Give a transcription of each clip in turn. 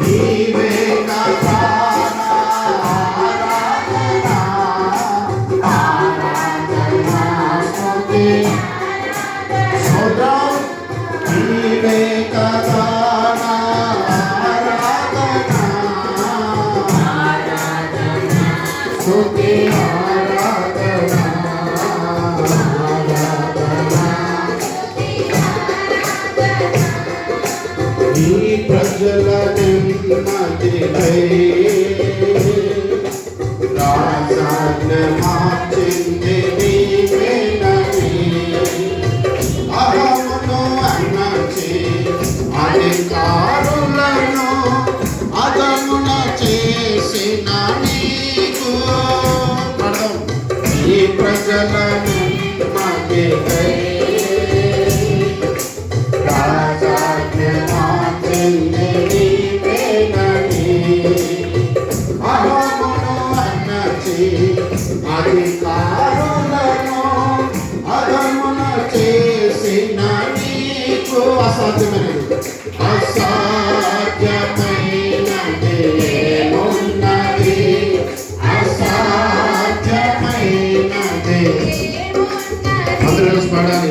Amen. ప్రజల మతిపై రాజాన్న మార్చింది అహమును అన్నచి అధికారులను అదమున చేసిన నీకు ఈ ప్రజలను మతిపై అసాధ్యమైనది అసాధ్యమైనది ఏమున్నది? అసాధ్యమైనది అందరూ పాడాలి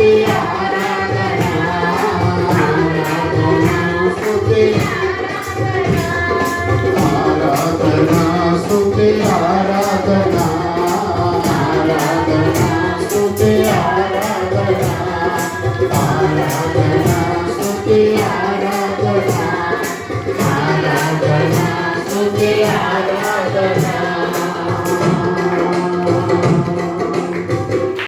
Yeah.